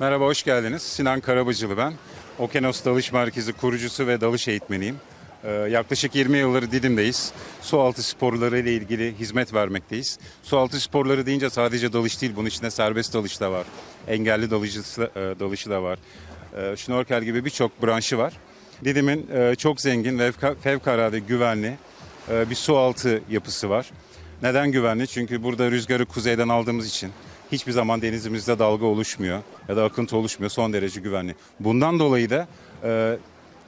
Merhaba, hoş geldiniz. Sinan Karabıcılı ben. Okeanos Dalış Merkezi kurucusu ve dalış eğitmeniyim. Ee, yaklaşık 20 yıldır Didim'deyiz. Sualtı sporları ile ilgili hizmet vermekteyiz. Sualtı sporları deyince sadece dalış değil, bunun içinde serbest dalış da var. Engelli dalıcısı, e, dalışı da var. E, şnorkel gibi birçok branşı var. Didim'in e, çok zengin ve fevka- fevkalade güvenli e, bir sualtı yapısı var. Neden güvenli? Çünkü burada rüzgarı kuzeyden aldığımız için hiçbir zaman denizimizde dalga oluşmuyor ya da akıntı oluşmuyor. Son derece güvenli. Bundan dolayı da e,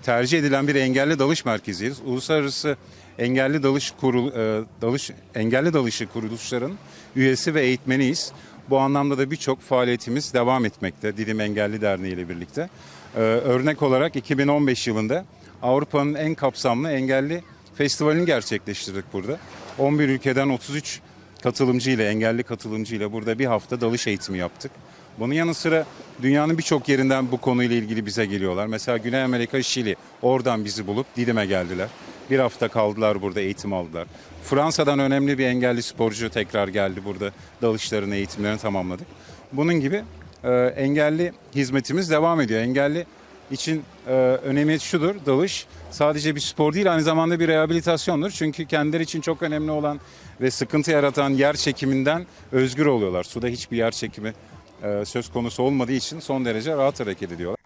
tercih edilen bir engelli dalış merkeziyiz. Uluslararası Engelli Dalış Kurul e, Dalış Engelli Dalışı kuruluşların üyesi ve eğitmeniyiz. Bu anlamda da birçok faaliyetimiz devam etmekte Didim Engelli Derneği ile birlikte. E, örnek olarak 2015 yılında Avrupa'nın en kapsamlı engelli festivalini gerçekleştirdik burada. 11 ülkeden 33 katılımcı ile engelli katılımcı ile burada bir hafta dalış eğitimi yaptık. Bunun yanı sıra dünyanın birçok yerinden bu konuyla ilgili bize geliyorlar. Mesela Güney Amerika, Şili oradan bizi bulup Didim'e geldiler. Bir hafta kaldılar burada eğitim aldılar. Fransa'dan önemli bir engelli sporcu tekrar geldi burada dalışlarını, eğitimlerini tamamladık. Bunun gibi e, engelli hizmetimiz devam ediyor. Engelli için e, önemi şudur, dalış sadece bir spor değil aynı zamanda bir rehabilitasyondur. Çünkü kendileri için çok önemli olan ve sıkıntı yaratan yer çekiminden özgür oluyorlar. Suda hiçbir yer çekimi e, söz konusu olmadığı için son derece rahat hareket ediyorlar.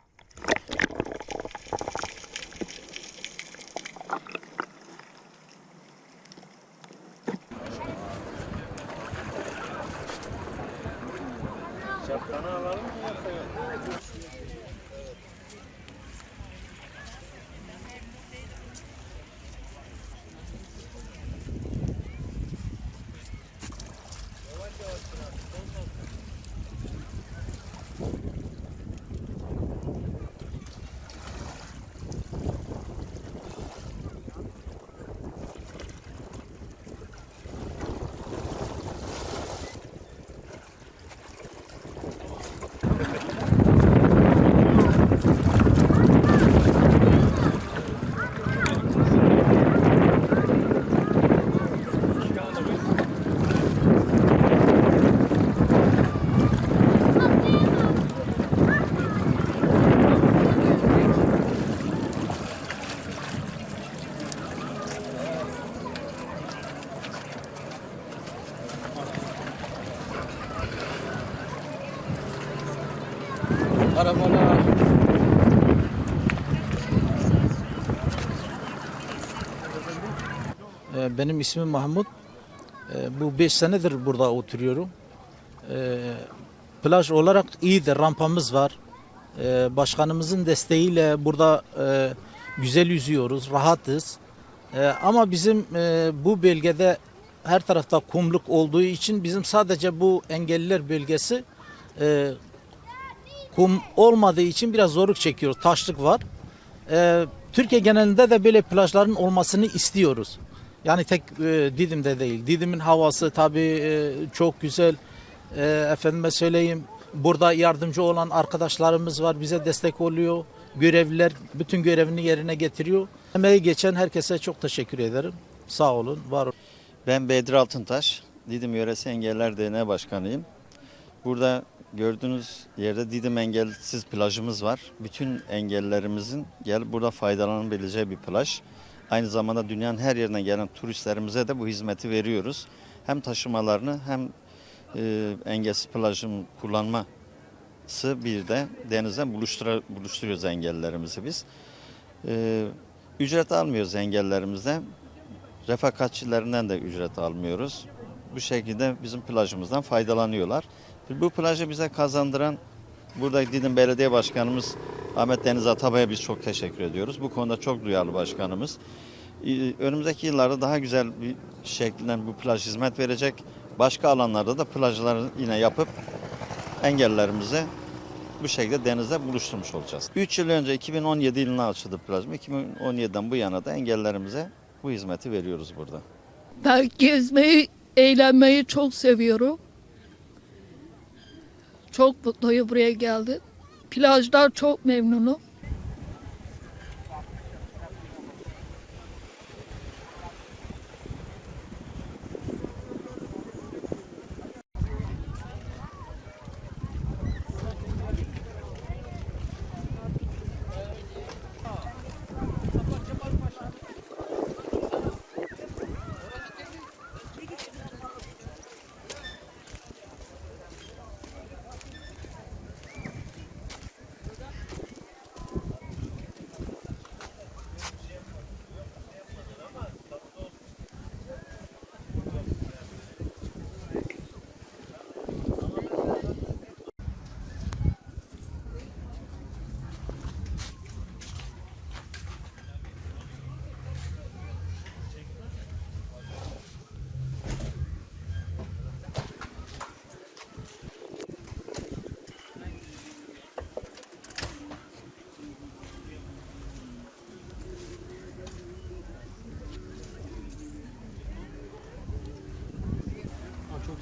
Arabalar. Ee, Benim ismim Mahmut. Ee, Bu 5 senedir burada oturuyorum. Ee, Plaj olarak iyidir, rampamız var. Başkanımızın desteğiyle burada e, güzel yüzüyoruz, rahatız. Ama bizim e, bu bölgede her tarafta kumluk olduğu için bizim sadece bu engelliler bölgesi e, kum olmadığı için biraz zorluk çekiyoruz. Taşlık var. Ee, Türkiye genelinde de böyle plajların olmasını istiyoruz. Yani tek e, Didim'de değil. Didim'in havası tabii e, çok güzel. E, efendime söyleyeyim burada yardımcı olan arkadaşlarımız var. Bize destek oluyor. Görevliler bütün görevini yerine getiriyor. Emeği geçen herkese çok teşekkür ederim. Sağ olun, var olun. Ben Bedri Altıntaş, Didim Yöresi Engeller Derneği Başkanıyım. Burada gördüğünüz yerde Didim Engelsiz plajımız var. Bütün engellerimizin gelip burada faydalanabileceği bir plaj. Aynı zamanda dünyanın her yerinden gelen turistlerimize de bu hizmeti veriyoruz. Hem taşımalarını hem e, engelsiz plajın kullanması bir de denizden buluşturuyoruz engellerimizi biz. E, ücret almıyoruz engellerimizden. Refakatçilerinden de ücret almıyoruz. Bu şekilde bizim plajımızdan faydalanıyorlar. Bu plajı bize kazandıran burada Didim Belediye Başkanımız Ahmet Deniz Atabay'a biz çok teşekkür ediyoruz. Bu konuda çok duyarlı başkanımız. Ee, Önümüzdeki yıllarda daha güzel bir şekilde bu plaj hizmet verecek. Başka alanlarda da plajları yine yapıp engellerimize bu şekilde denizde buluşturmuş olacağız. 3 yıl önce 2017 yılına açıldı plajım. 2017'den bu yana da engellerimize bu hizmeti veriyoruz burada. Ben gezmeyi, eğlenmeyi çok seviyorum. Çok mutluyum buraya geldim. Plajdan çok memnunum.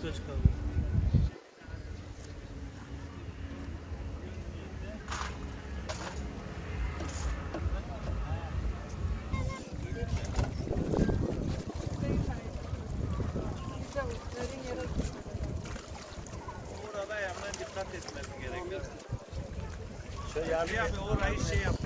Güzel çıkardı. Orada hemen dikkat etmesi gerekiyor. Şey yani abi orayı şey yap.